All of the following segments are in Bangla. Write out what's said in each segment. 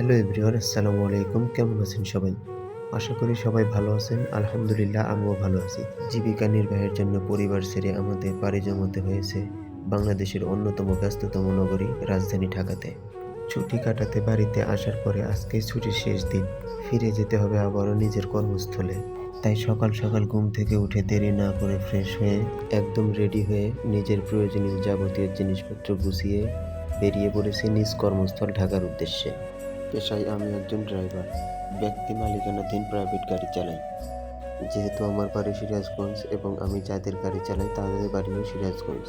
হ্যালো এভরিওয়ান, আসসালামু আলাইকুম। কেমন আছেন সবাই? আশা করি সবাই ভালো আছেন। আলহামদুলিল্লাহ, আমিও ভালো আছি। জীবিকা নির্বাহের জন্য পরিবার ছেড়ে আমাদের পাড়ি জমাতে হয়েছে বাংলাদেশের অন্যতম ব্যস্ততম নগরী, রাজধানী ঢাকাতে। ছুটি কাটাতে বাড়িতে আসার পরে আজকে ছুটির শেষ দিন। ফিরে যেতে হবে আবারও নিজের কর্মস্থলে। তাই সকাল সকাল ঘুম থেকে উঠে দেরি না করে ফ্রেশ হয়ে, একদম রেডি হয়ে নিজের প্রয়োজনীয় যাবতীয় জিনিসপত্র গুছিয়ে বেরিয়ে পড়েছি নিজ কর্মস্থল ঢাকার উদ্দেশ্যে। পেশায় আমি একজন ড্রাইভার। ব্যক্তি মালিকানাধীন প্রাইভেট গাড়ি চালাই। যেহেতু আমার বাড়ি সিরাজগঞ্জ এবং আমি যাদের গাড়ি চালাই তাদের বাড়িও সিরাজগঞ্জ।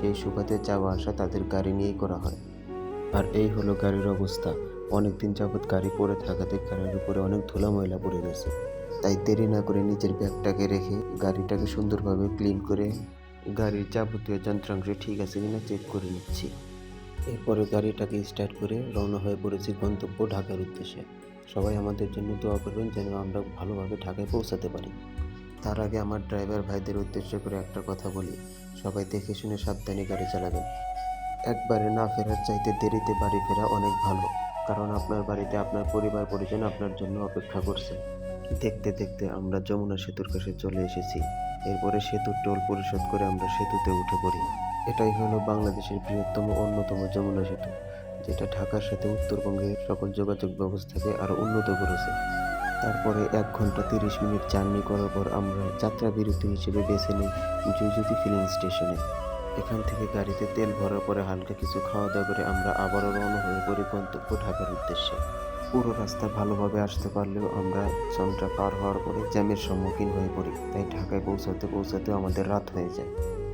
সেই সুবাদে যাওয়া আসা তাদের গাড়ি নিয়েই করা হয়। আর এই হলো গাড়ির অবস্থা। অনেকদিন যাবৎ গাড়ি পড়ে থাকাতে গাড়ির উপরে অনেক ধুলা ময়লা পড়ে গেছে। তাই দেরি না করে নিজের ব্যাগটাকে রেখে গাড়িটাকে সুন্দরভাবে ক্লিন করে গাড়ির যাবতীয় যন্ত্রাংশ ঠিক আছে কিনা চেক করে নিচ্ছি। এরপরে গাড়িটাকে স্টার্ট করে রওনা হয়ে পড়েছি গন্তব্য ঢাকার উদ্দেশ্যে। সবাই আমাদের জন্য দোয়া করবেন যেন আমরা ভালোভাবে ঢাকায় পৌঁছাতে পারি। তার আগে আমার ড্রাইভার ভাইদের উদ্দেশ্য করে একটা কথা বলি। সবাই দেখে শুনে সাবধানে গাড়ি চালাবেন। একবারে না ফেরার চাইতে দেরিতে বাড়ি ফেরা অনেক ভালো, কারণ আপনার বাড়িতে আপনার পরিবার, পরিজন আপনার জন্য অপেক্ষা করছে। দেখতে দেখতে আমরা যমুনা সেতুর কাছে চলে এসেছি। এরপরে সেতুর টোল পরিশোধ করে আমরা সেতুতে উঠে পড়ি। এটাই হলো বাংলাদেশের বৃহত্তম অন্যতম যমুনা সেতু, যেটা ঢাকার সাথে উত্তরবঙ্গের সকল যোগাযোগ ব্যবস্থাকে আরও উন্নত করেছে। তারপরে এক ঘণ্টা তিরিশ মিনিট জার্নি করার পর আমরা যাত্রা বিরতি হিসেবে বেছে নিই জয়জ্যোতি ফিলিং স্টেশনে। এখান থেকে গাড়িতে তেল ভরার পরে হালকা কিছু খাওয়া দাওয়া করে আমরা আবারও রওনা হয়ে পড়ি গন্তব্য ঢাকার উদ্দেশ্যে। পুরো রাস্তা ভালোভাবে আসতে পারলেও আমরা চন্দ্রা পার হওয়ার পরে জ্যামের সম্মুখীন হয়ে পড়ি, তাই ঢাকায় পৌঁছাতে পৌঁছাতে আমাদের রাত হয়ে যায়।